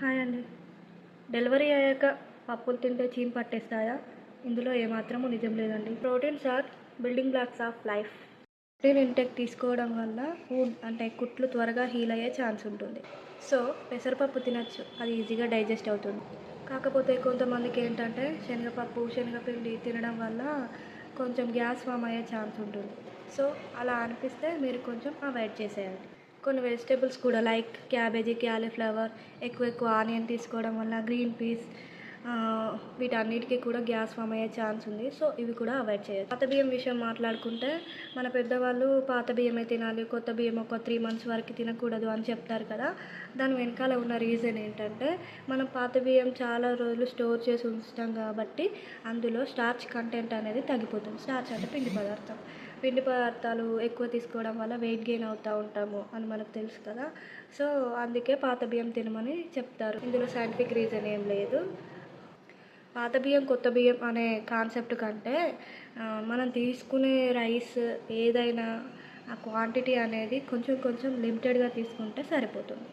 Hi అండి. Delivery అయ్యాక పప్పులు తింటే చీమ్ పట్టేస్తాయా? ఇందులో ఏమాత్రము నిజం లేదండి. Proteins are building blocks of life. Protein intake తీసుకోవడం వల్ల ఫుడ్ అంటే కుట్లు త్వరగా హీల్ అయ్యే ఛాన్స్ ఉంటుంది. సో పెసరపప్పు తినచ్చు. అది ఈజీగా డైజెస్ట్ అవుతుంది. కాకపోతే కొంతమందికి ఏంటంటే శనగపప్పు శనగపిండి తినడం వల్ల కొంచెం గ్యాస్ ఫామ్ అయ్యే ఛాన్స్ ఉంటుంది. సో అలా అనిపిస్తే మీరు కొంచెం అవాయిడ్ చేసేయండి. కొన్ని వెజిటేబుల్స్ కూడా లైక్ క్యాబేజీ క్యాలీఫ్లవర్ ఎక్కువ ఎక్కువ ఆనియన్ తీసుకోవడం వల్ల గ్రీన్ పీస్ వీటన్నిటికీ కూడా గ్యాస్ ఫామ్ అయ్యే ఛాన్స్ ఉంది. సో ఇవి కూడా అవాయిడ్ చేయొచ్చు. పాత బియ్యం విషయం మాట్లాడుకుంటే మన పెద్దవాళ్ళు పాత బియ్యమే తినాలి కొత్త బియ్యం ఒక త్రీ మంత్స్ వరకు తినకూడదు అని చెప్తారు కదా. దాని వెనకాల ఉన్న రీజన్ ఏంటంటే మనం పాత బియ్యం చాలా రోజులు స్టోర్ చేసి ఉంచుతాం కాబట్టి అందులో స్టార్చ్ కంటెంట్ అనేది తగ్గిపోతుంది. స్టార్చ్ అంటే పిండి పదార్థం. పిండి పదార్థాలు ఎక్కువ తీసుకోవడం వల్ల వెయిట్ గెయిన్ అవుతూ ఉంటాము అని మనకు తెలుసు కదా. సో అందుకే పాత బియ్యం తినమని చెప్తారు. ఇందులో సైంటిఫిక్ రీజన్ ఏం లేదు. పాత బియ్యం కొత్త బియ్యం అనే కాన్సెప్ట్ కంటే మనం తీసుకునే రైస్ ఏదైనా ఆ క్వాంటిటీ అనేది కొంచెం కొంచెం లిమిటెడ్గా తీసుకుంటే సరిపోతుంది.